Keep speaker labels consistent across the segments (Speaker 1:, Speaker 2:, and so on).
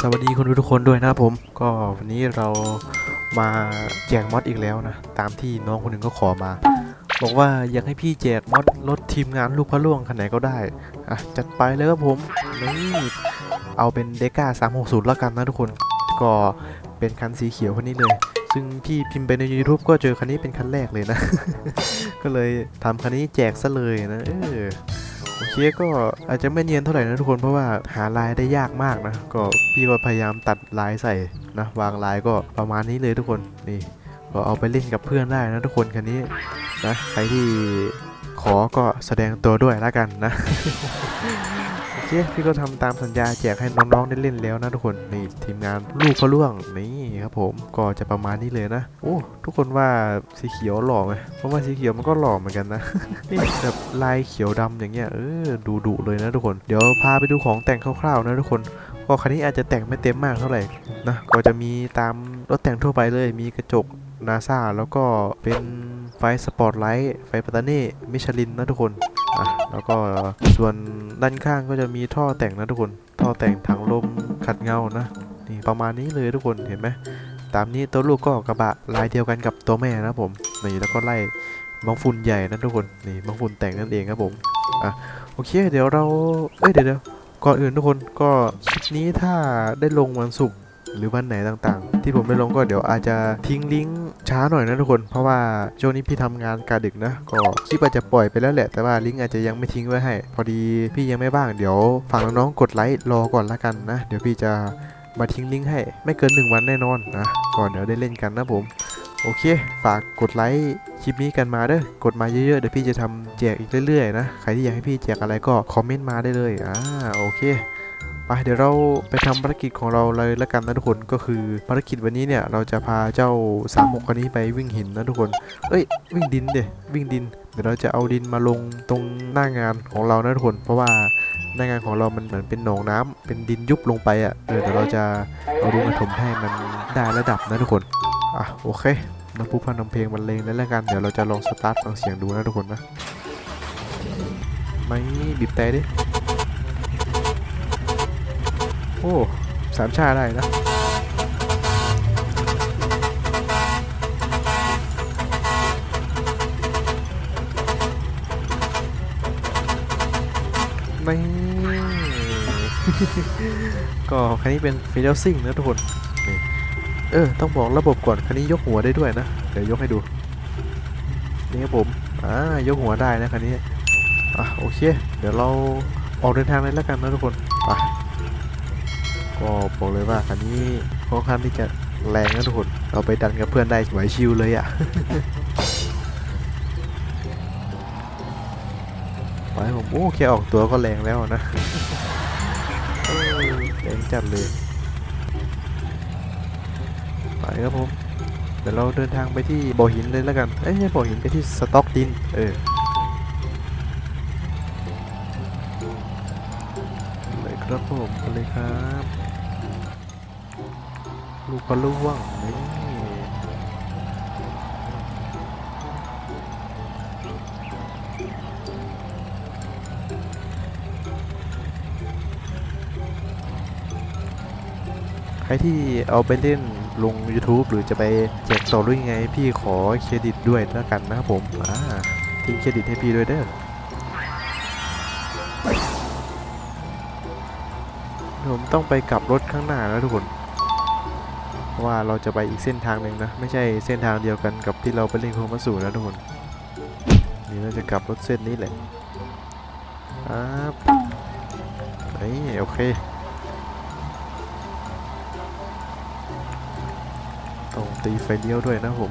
Speaker 1: สวัสดีคุณทุกคนด้วยนะครับผม ก็วันนี้เรามาแจกมอดอีกแล้วนะ ตามที่น้องคนหนึ่งก็ขอมา บอกว่าอยากให้พี่แจกมอดรถทีมงานลูกพระล่วงคันไหนก็ได้ อะ จัดไปเลยครับผม นี่เอาเป็นเดก้า360 แล้วกันนะทุกคน ก็เป็นคันสีเขียวคันนี้เลย ซึ่งพี่พิมพ์ไปใน YouTube ก็เจอคันนี้เป็นคันแรกเลยนะ ก็เลยทำคันนี้แจกซะเลยนะเออ โอเคก็อาจจะไม่เนียนเท่าไหร่นะทุกคนเพราะว่าหาลายได้ยากมากนะ ก็พี่ก็พยายามตัดลายใส่นะ วางลายก็ประมาณนี้เลยทุกคนนี่ก็เอาไปเล่นกับเพื่อนได้นะทุกคนคันนี้นะใครที่ขอก็แสดงตัวด้วยแล้วกันนะ เคพี่ก็ทำตามสัญญาแจกให้น้องๆได้เล่นแล้วนะทุกคนนี่ทีมงานลูกพระล่วงนี่ครับผมก็จะประมาณนี้เลยนะ โอ้ทุกคนว่าสีเขียวหล่อไหมเพราะว่าสีเขียวมันก็หล่อเหมือนกันนะนี่แบบลายเขียวดำอย่างเงี้ยเออดูดุเลยนะทุกคนเดี๋ยวพาไปดูของแต่งคร่าวๆนะทุกคนก็คันนี้อาจจะแต่งไม่เต็มมากเท่าไหร่นะก็จะมีตามรถแต่งทั่วไปเลยมีกระจกนาซาแล้วก็เป็น ไฟสปอร์ตไลท์ไฟปัตตานีมิชลินนะทุกคนอะแล้วก็ส่วนด้านข้างก็จะมีท่อแต่งนะทุกคน ท่อแต่งถังลมขัดเงานะนี่ประมาณนี้เลยทุกคนเห็นไหมตามนี้ตัวลูกก็กระบะลายเดียวกันกับตัวแม่นะผมนี่แล้วก็ไล่บางฝุ่นใหญ่นะทุกคนนี่บางฝุ่นแต่งนั่นเองครับผมอะโอเค เดี๋ยวเราเอ้ยเดี๋ยวเดี๋ยวก่อนอื่นทุกคนก็คลิปนี้ถ้าได้ลงวันศุกร์หรือวันไหนต่าง ที่ผมไม่ลงก็เดี๋ยวอาจจะทิ้งลิงก์ช้าหน่อยนะทุกคน เพราะว่าช่วงนี้พี่ทำงานกาดึกนะก็คลิปอาจจะปล่อยไปแล้วแหละ แต่ว่าลิงก์อาจจะยังไม่ทิ้งไว้ให้ พอดีพี่ยังไม่ว่างเดี๋ยวฝากน้องๆกดไลค์รอก่อนละกันนะ เดี๋ยวพี่จะมาทิ้งลิงก์ให้ไม่เกินหนึ่งวันแน่นอนนะก่อนเดี๋ยวได้เล่นกันนะผมโอเค ฝากกดไลค์คลิปนี้กันมาเด้อกดมาเยอะๆ เดี๋ยวพี่จะทำแจกอีกเรื่อยๆนะ ใครที่อยากให้พี่แจกอะไรก็คอมเมนต์มาได้เลย อ่า โอเค ไปเดี๋ยวเราไปทำภารกิจของเราเลยละกันนะทุกคนก็คือภารกิจวันนี้เนี่ยเราจะพาเจ้าสามหกคนนี้ไปวิ่งหินนะทุกคน เอ้ยวิ่งดินเดวิ่งดินเดี๋ยวเราจะเอาดินมาลงตรงหน้างานของเรานะทุกคน เพราะว่าหน้างานของเรามันเหมือนเป็นหนองน้ำเป็นดินยุบลงไปอะเดี๋ยวเราจะเอาดินมาถมให้มันได้ระดับนะทุกคนอะโอเคน้ำพุพันนำเพลงบรรเลงแล้วละกันเดี๋ยวเราจะลองสตาร์ทฟังเสียงดูนะทุกคนนะไม่บีบแต่ดิ โอ้สามชาได้นะไม่ก็คันนี้เป็นฟิลซิ่งนะทุกคน เออ ต้องบอกระบบก่อนคันนี้ยกหัวได้ด้วยนะ เดี๋ยวยกให้ดู นี่ครับผม อ่ายกหัวได้นะคันนี้ อะโอเค เดี๋ยวเราออกเดินทางเลยแล้วกันนะทุกคน ไป ก็บอกเลยว่าคันนี้ค่อนข้างที่จะแรงนะทุกคนเราไปดันกับเพื่อนได้ไหวชิวเลยอะ่ะไปผมโอ้แค่ออกตัวก็แรงแล้วนะแรงจัดเลยไปครับผมเดี๋ยวเราเดินทางไปที่บ่อหินเลยแล้วกันเอ้ยไม่ใช่บ่อหินไปที่สต็อกดินเออเลยครับผมเลยครับ ลูกก็ล่วงนี่ใครที่เอาไปเล่นลง YouTube หรือจะไปแจกต่อหรือยังไง พี่ขอเครดิตด้วยแล้วกันนะครับผมอ่าทิ้งเครดิตให้พี่ด้วยเด้อผมต้องไปกลับรถข้างหน้านะทุกคน ราะว่าเราจะไปอีกเส้นทางหนึ่งนะ ไม่ใช่เส้นทางเดียวกันกับที่เราไปเล่นโคมาสู่นะทุกคนนี่เราจะกลับรถเส้นนี้แหละครับนี่โอเค ต้องตีไฟเลี้ยวด้วยนะผม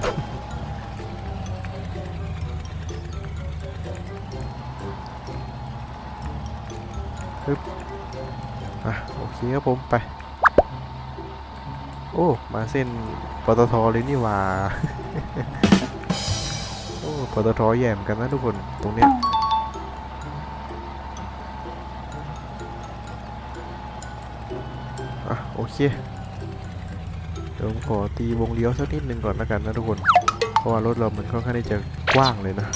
Speaker 1: ปึ๊บอะโอเคครับผมไป โอ้ มาเส้นปตทเลยนี่ว่า โอ้ปตทแย่มกันนะทุกคน ตรงเนี้ย อะ โอเค เดี๋ยวผมขอตีวงเลี้ยวสักนิดหนึ่งก่อนแล้วกันนะทุกคน เพราะว่ารถเรามันค่อนข้างที่จะกว้างเลยนะ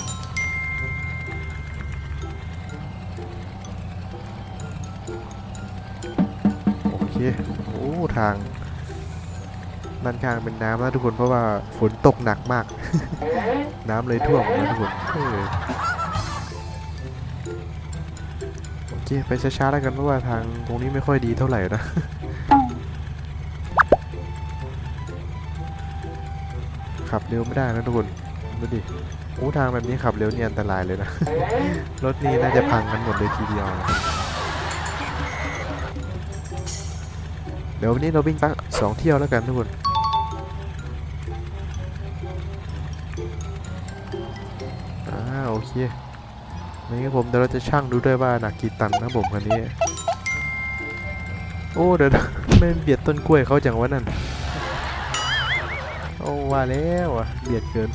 Speaker 1: โอเค โอ้ ทาง ด้านข้างเป็นน้ำนะทุกคนเพราะว่าฝนตกหนักมาก น้ำเลยท่วมนะทุกคนโอเคไปช้าๆแล้วกันเพราะว่าทางตรงนี้ไม่ค่อยดีเท่าไหร่นะขับเร็วไม่ได้นะทุกคนดูดิโอ้ทางแบบนี้ขับเร็วเนี่ยอันตรายเลยนะ รถนี่น่าจะพังกันหมดเลยทีเดียว เดี๋ยววันนี้เราวิ่งสักสองเที่ยวแล้วกันทุกคน เคนี่ผมเดี๋ยวเราจะชั่งดูด้วยว่าหนักกี่ตันนะผมคันนี้ โอ้เดี๋ยวไม่เบียดต้นกล้วยเขาจังวะนั่นโอ้ว่าแล้วอะเบียดเกิน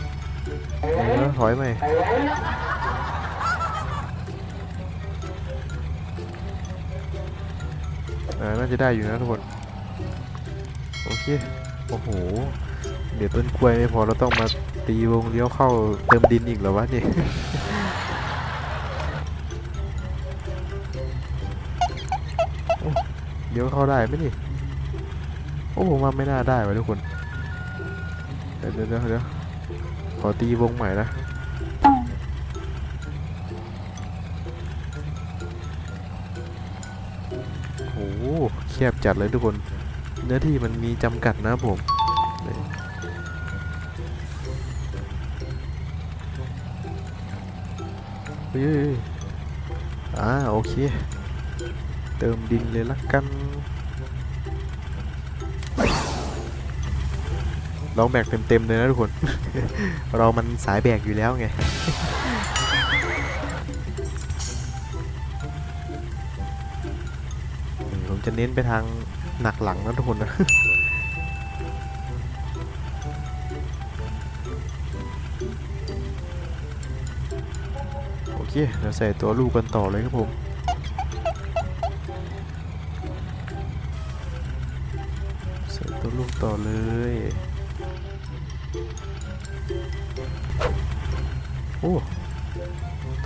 Speaker 1: เออถอยไหมน่าจะได้อยู่นะทุกคน โอเค โอ้โห เดี๋ยวต้นกล้วยไม่พอเราต้องมาตีวงเลี้ยวเข้าเติมดินอีกเหรอวะนี่ ลี้ยวเข้าได้ไหมนี่ โอ้ผมว่าไม่น่าได้วะทุกคน เดี๋ยวเดี๋ยวเดี๋ยวขอตีวงใหม่นะโอ้โหแคบจัดเลยทุกคน เนื้อที่มันมีจำกัดนะผมเฮ้ยอ่าโอเค เติมดินเลยละกัน ลองแบกเต็มๆเลยนะทุกคน เรามันสายแบกอยู่แล้วไง ผมจะเน้นไปทางหนักหลังนะทุกคนนะโอเคเดี๋ยวใส่ตัวลูกกันต่อเลยครับผมใส่ตัวลูกต่อเลย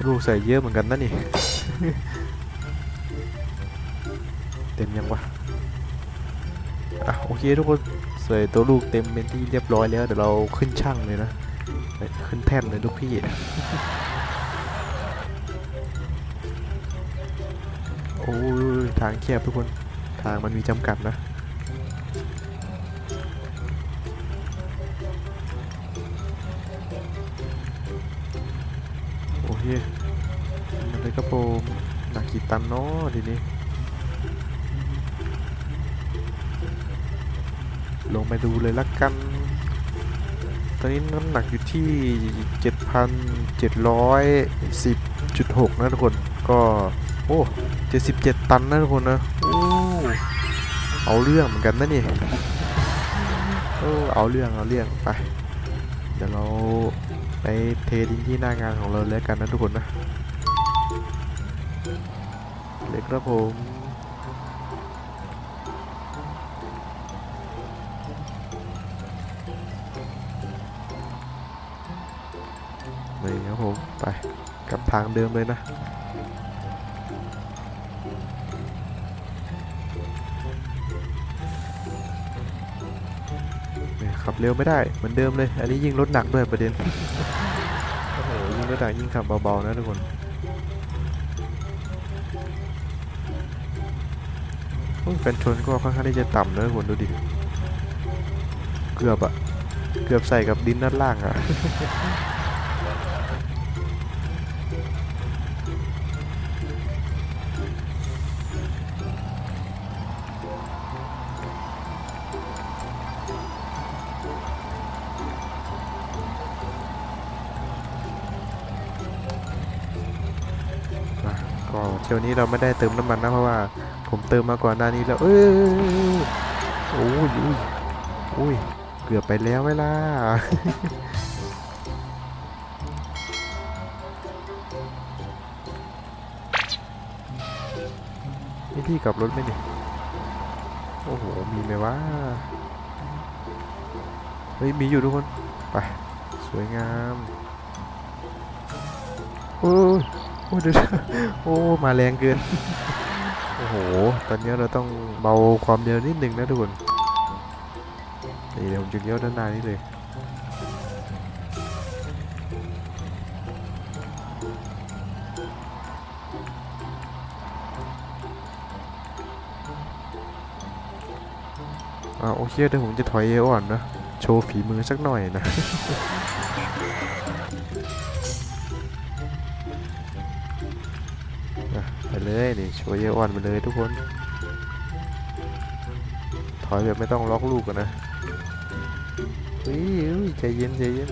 Speaker 1: ลูกใส่เยอะเหมือนกันนะนี่ เต็มยังวะ อะโอเคทุกคนใส่ตัวลูกเต็มเป็นที่เรียบร้อยแล้ว เดี๋ยวเราขึ้นช่างเลยนะ ขึ้นแท่นเลยลูกพี่โอ้ยทางแคบทุกคน ทางมันมีจำกัดนะ ตันเนาะทีนี้ ลงไปดูเลยละกัน ตอนนี้น้ำหนักอยู่ที่ 7,710.6 นะทุกคน ก็ โอ้ 77 ตันนะทุกคนนะ โอ้ เอาเรื่องเหมือนกันนะนี่โอ้เอาเรื่องเอาเรื่องไป เดี๋ยวเราไปเทดินที่หน้างานของเราแล้วกันนะทุกคนนะ เลยครับผมนี่ครับผม ไปกลับทางเดิมเลยนะนี่ขับเร็วไม่ได้เหมือนเดิมเลย อันนี้ยิ่งรถหนักด้วยประเด็น โอ้โหยิ่งรถหนักยิ่งขับเบาๆนะทุกคน กันชนก็ค่อนข้างที่จะต่ำนะทุกคนดูดิ เกือบอะเกือบใส่กับดินด้านล่างอะ ก็เที่ยวนี้เราไม่ได้เติมน้ำมันนะเพราะว่า ผมเติมมาก่อนหน้านี้แล้ว เอ้ยโอ้ยอุ้ยอุ้ยเกือบไปแล้วไหมล่ะนี่ที่กลับรถไหมเนี่ยโอ้โห มีไหมวะ เฮ้ย มีอยู่ทุกคน ไป สวยงาม โอ้ย โอ้ดี๋ยวโอ้มาแรงเกินโโอ้โห ตอนนี้เราต้องเบาความเร็วนิดนึงนะทุกคนนี่เดี๋ยวผมจะเลี้ยวด้านหน้านี่เลยอ่าโอเคเดี๋ยวผมจะถอยเอวอ่อนนะ โชว์ฝีมือสักหน่อยนะ เลยนี่โชว์เอวอ่อนไปเลยทุกคน ถอยแบบไม่ต้องล็อกลูกกันนะอุ้ยใจเย็นใจเย็น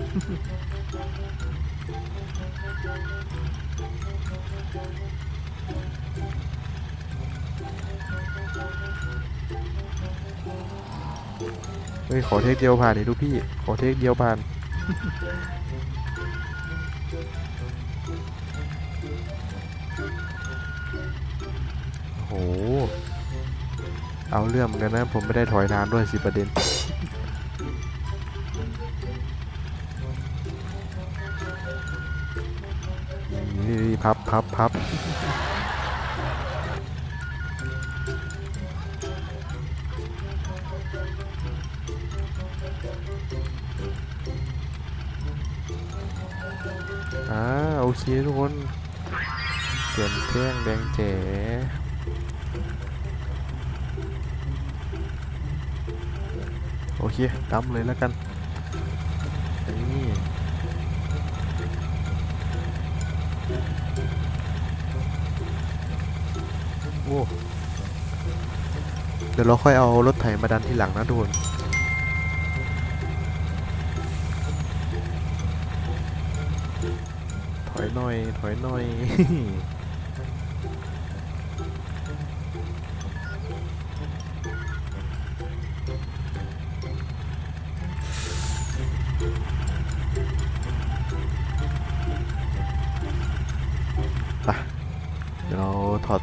Speaker 1: เฮ้ยขอเทคเดียวผ่านนี่ดูพี่ ขอเทคเดียวผ่าน โอ้โห เอาเรื่องเหมือนกันนะ ผมไม่ได้ถอยนานด้วยสิประเด็น นี่พับพับพับอ่าโอเคทุกคนเปลี่ยนแท่งแดงเจ๋ เคดำเลยแล้วกันนี่โอ้เดี๋ยวเราค่อยเอารถไถมาดันที่หลังนะทุกคนถอยหน่อย ถอยหน่อย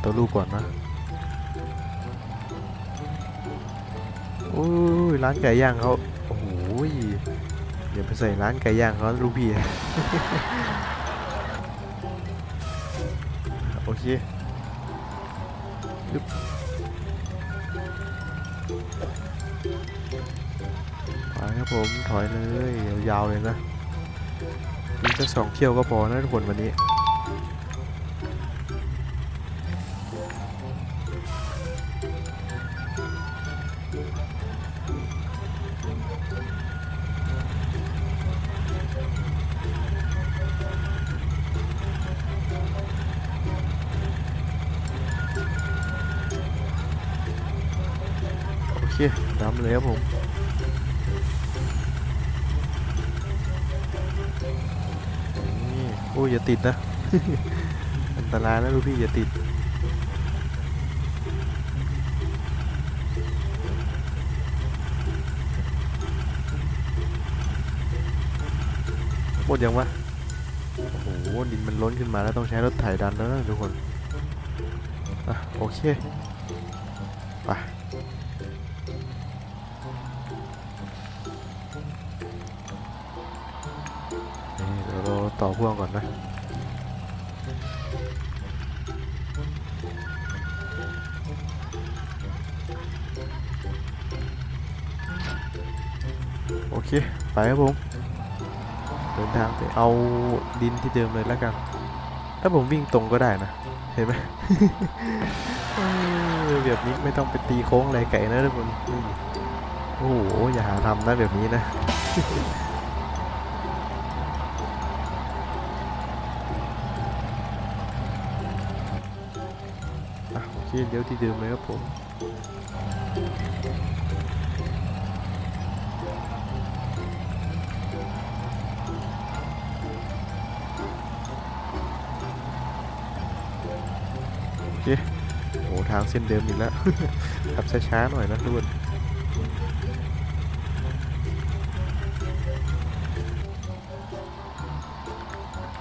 Speaker 1: ตัวลูกก่อนนะโอ้ยร้านไก่ย่างเขาโอ้โหยเดี๋ยวไปใส่ร้านไก่ย่างเขาลูกพี่โอเคปึ๊บถอยครับผมถอยเลยยาวๆเลยนะมีแค่สองเที่ยวก็พอนะทุกคนวันนี้ คดำเลยครับผมนี่โอ้ยอย่าติดนะ อันตรายนะลูกพี่อย่าติดหมดยังวะ โอ้โห ดินมันล้นขึ้นมาแล้วต้องใช้รถไถดันแล้วนะทุกคน อะ โอเค ไป ต่อพ่วงก่อนนะโอเค ไปครับผมเดินทางไปเอาดินที่เดิมเลยแล้วกัน ถ้าผมวิ่งตรงก็ได้นะ เห็นไหมแบบนี้ไม่ต้องไปตีโค้งอะไรไก่นะทุกคนโอ้โหอย่าหาทำนะแบบนี้นะ อ่เคเดี๋ยวที่เดิมเลยครับผมโอเคโหทางเส้นเดิมอีกแล้วขับช้าๆหน่อยนะทุกคน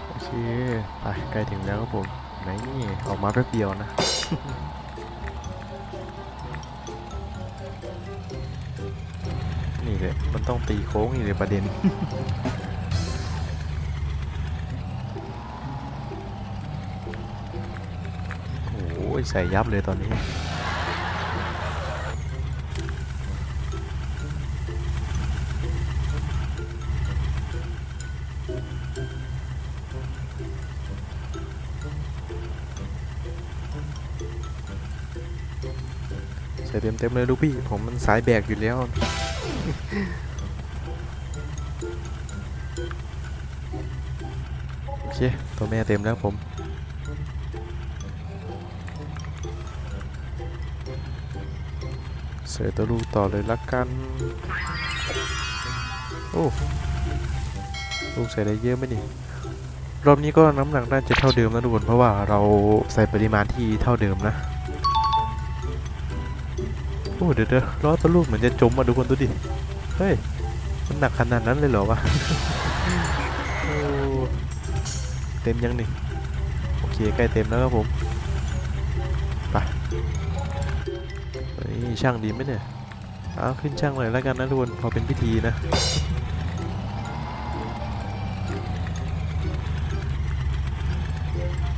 Speaker 1: โอเค ไปใกล้ถึงแล้วครับผม ไหนนี่ ออกมาแป๊บเดียวนะ เลยมันต้องตีโค้งนี่เลยประเด็น โอ้ยใส่ยับเลยตอนนี้ใส่เต็มเต็มๆเลยลูกพี่ ผมมันสายแบกอยู่แล้ว โอเค ตัวแม่เต็มแล้วผมใส่ตัวลูกต่อเลยละกัน โอ้ ลูกใส่ได้เยอะไหมนี่ รอบนี้ก็น้ำหนักน่าจะเท่าเดิมนะทุกคน เพราะว่าเราใส่ปริมาณที่เท่าเดิมนะโอ้เดี๋ยวเดี๋ยวล้อตัวลูกเหมือนจะจมอะทุกคนดูดิ เฮ้ย มันหนักขนาดนั้นเลยเหรอวะโอ้เต็มยังนี่โอเคใกล้เต็มแล้วครับผมไปช่างดีไหมเนี่ยเอาขึ้นช่างหน่อยแล้วกันนะทุกคนพอเป็นพิธีนะ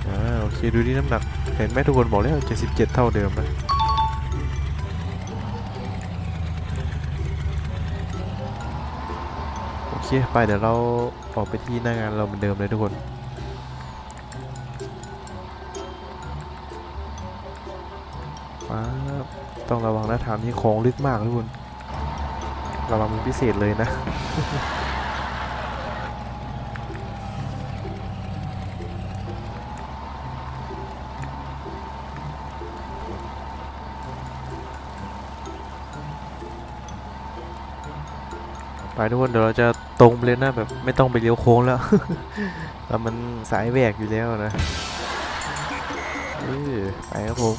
Speaker 1: อ่าโอเคดูที่น้ำหนักเห็นไหมทุกคนบอกแล้ว77 เท่าเดิมนะ เคไปเดี๋ยวเราออกไปที่หน้างานเราเหมือนเดิมเลยทุกคนว้าต้องระวังนะทางนี้โค้งลึกมากทุกคนระวังเป็นพิเศษเลยนะไปทุกคนเดี๋ยวเราจะ ตรงไปเลยนะแบบไม่ต้องไปเลี้ยวโค้งแล้วแล้วมันสายแหวกอยู่แล้วนะอไปครับผม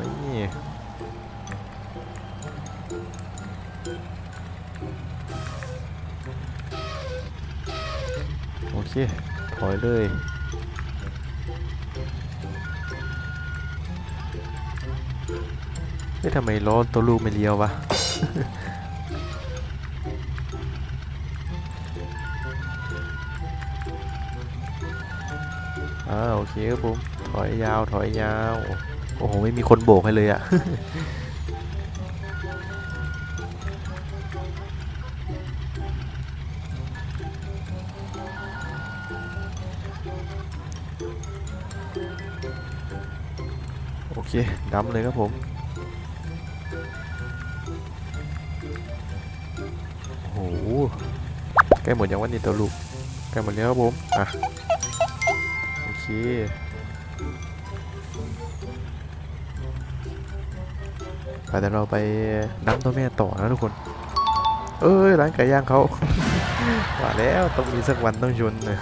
Speaker 1: นี่โอเคถอยเลยเฮ้ยทำไมล้อตัวลูกไม่เลี้ยววะ อ่าโอเคครับผมถอยยาวถอยยาว โอ้โหไม่มีคนโบกให้เลยอะโอเคดำเลยครับผมโอ้โหใกล้หมดยังวันนี้ตัวลูกใกล้หมดแล้วครับผมอะ เค ไปแต่เราไปน้ำตัวแม่ต่อนะทุกคน เอ้ยร้านไก่ย่างเขาว่าแล้วต้องมีสักวันต้องชนนะ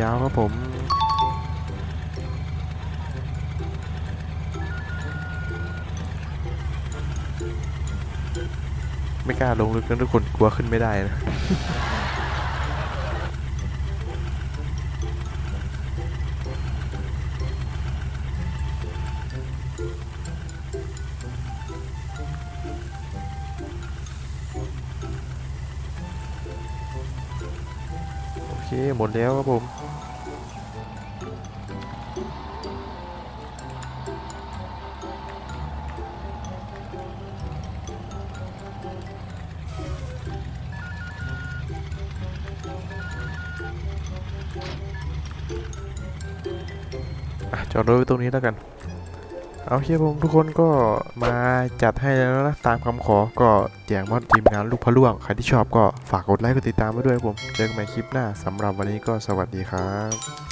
Speaker 1: ยาวครับผมไม่กล้าลงลึกนะทุกคนกลัวขึ้นไม่ได้นะโอเคหมดแล้วครับผม อะจอดรถไว้ตรงนี้แล้วกัน เอาเชียผมทุกคนก็มาจัดให้แล้วนะ ตามคำขอก็แจกมอดทีมงานลูกพะล่วง ใครที่ชอบก็ฝากกดไลค์กดติดตามไว้ด้วยผม เจอกันใหม่คลิปหน้าสำหรับวันนี้ก็สวัสดีครับ